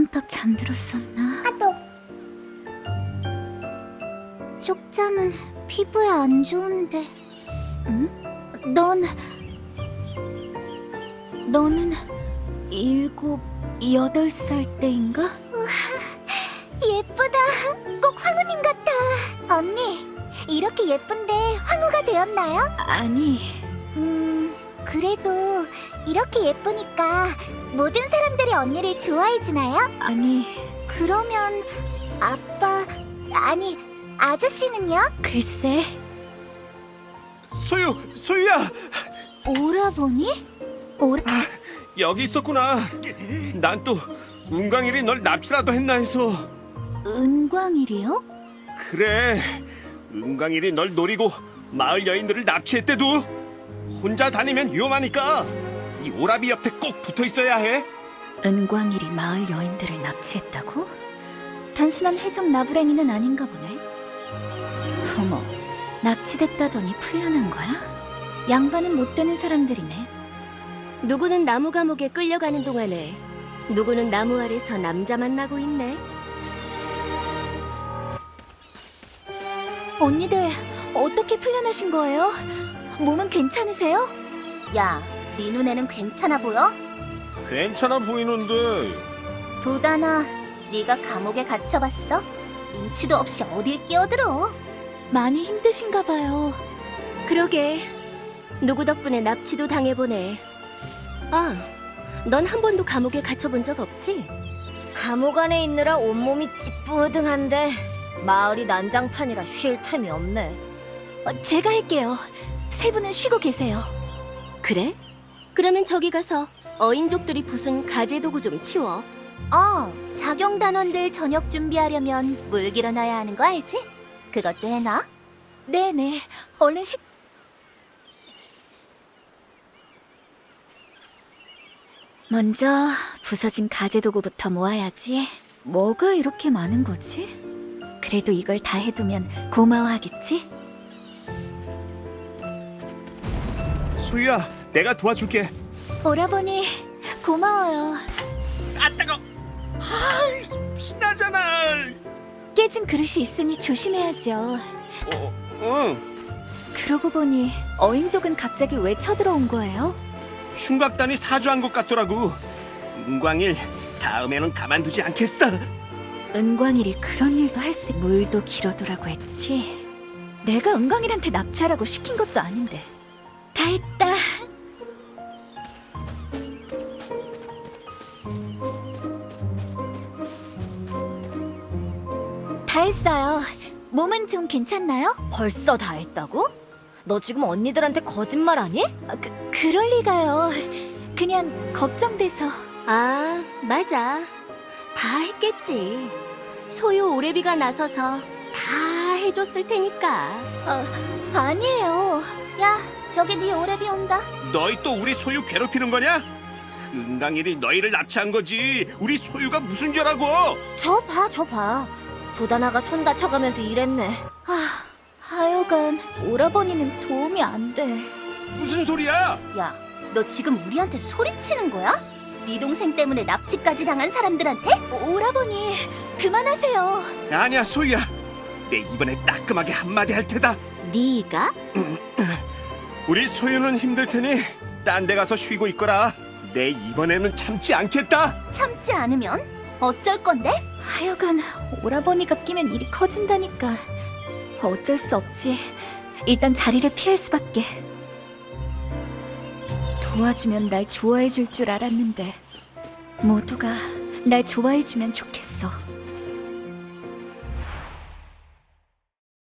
깜빡 잠들었었나? 아또 쪽잠은 피부에 안 좋은데. 응? 넌 너는 일곱 여덟 살 때인가? 예쁘다. 꼭 황후님 같아. 언니, 이렇게 예쁜데 황후가 되었나요? 아니, 음, 그래도 이렇게 예쁘니까 모든 사람들이 언니를 좋아해 주나요? 아니 그러면 아빠 아니 아저씨는요? 글쎄 소유, 소유야 오라버니? 오라 여기 있었구나. 난또 은광일이 널 납치라도 했나 해서 은광일이요? 그래. 은광일이 널 노리고 마을 여인들을 납치했대도 혼자 다니면 위험하니까 이 오라비 옆에 꼭 붙어 있어야 해. 은광일이 마을 여인들을 납치했다고? 단순한 해적 나부랭이는 아닌가 보네. 어머, 납치됐다더니 풀려난 거야? 양반은 못 되는 사람들이네. 누구는 나무 감옥에 끌려가는 동안에 누구는 나무 아래서 남자 만나고 있네. 언니들 어떻게 풀려나신 거예요? 몸은 괜찮으세요? 야, 네 눈에는 괜찮아 보여? 괜찮아 보이는데 도다나, 네가 감옥에 갇혀봤어? 눈치도 없이 어딜 끼어들어? 많이 힘드신가 봐요. 그러게 누구 덕분에 납치도 당해보네. 아, 넌 한 번도 감옥에 갇혀본 적 없지? 감옥 안에 있느라 온몸이 찌뿌둥한데 마을이 난장판이라 쉴 틈이 없네. 어, 제가 할게요. 세 분은 쉬고 계세요. 그래? 그러면 저기 가서 어인족들이 부순 가재 도구 좀 치워. 어, 작용 단원들 저녁 준비하려면 물 길어놔야 하는 거 알지? 그것도 해놔. 네네, 얼른 쉬. 먼저 부서진 가재 도구부터 모아야지. 뭐가 이렇게 많은 거지? 그래도 이걸 다 해두면 고마워하겠지? 소유야, 내가 도와줄게. 오라버니 고마워요. 아 따가. 아, 피나잖아. 깨진 그릇이 있으니 조심해야죠. 어, 응. 그러고 보니 어인족은 갑자기 왜 쳐들어온 거예요? 흉각단이 사주한 것 같더라고. 은광일, 다음에는 가만두지 않겠어. 은광일이 그런 일도 할 수 물도 길어두라고 했지. 내가 은광일한테 납치하라고 시킨 것도 아닌데. 다 했다. 다 했어요. 몸은 좀 괜찮나요? 벌써 다 했다고? 너 지금 언니들한테 거짓말하니? 아, 그, 그럴 리가요. 그냥 걱정돼서. 아, 맞아. 다 했겠지. 소유 오래비가 나서서 다 해줬을 테니까. 어, 아니에요. 야, 저기 네 오래비 온다. 너희 또 우리 소유 괴롭히는 거냐? 은광일이 너희를 납치한 거지. 우리 소유가 무슨 죄라고? 저 봐, 저 봐. 도다나가 손 다쳐가면서 이랬네. 아, 하여간 오라버니는 도움이 안 돼. 무슨 소리야? 야, 너 지금 우리한테 소리치는 거야? 네 동생 때문에 납치까지 당한 사람들한테? 오라버니, 그만하세요. 아니야, 소유야. 내 이번에 따끔하게 한마디 할 테다. 네가? 우리 소유는 힘들 테니 딴 데 가서 쉬고 있거라. 내 이번에는 참지 않겠다. 참지 않으면 어쩔 건데? 하여간 오라버니가 끼면 일이 커진다니까. 어쩔 수 없지. 일단 자리를 피할 수밖에. 도와주면 날 좋아해 줄 줄 알았는데 모두가 날 좋아해 주면 좋겠어.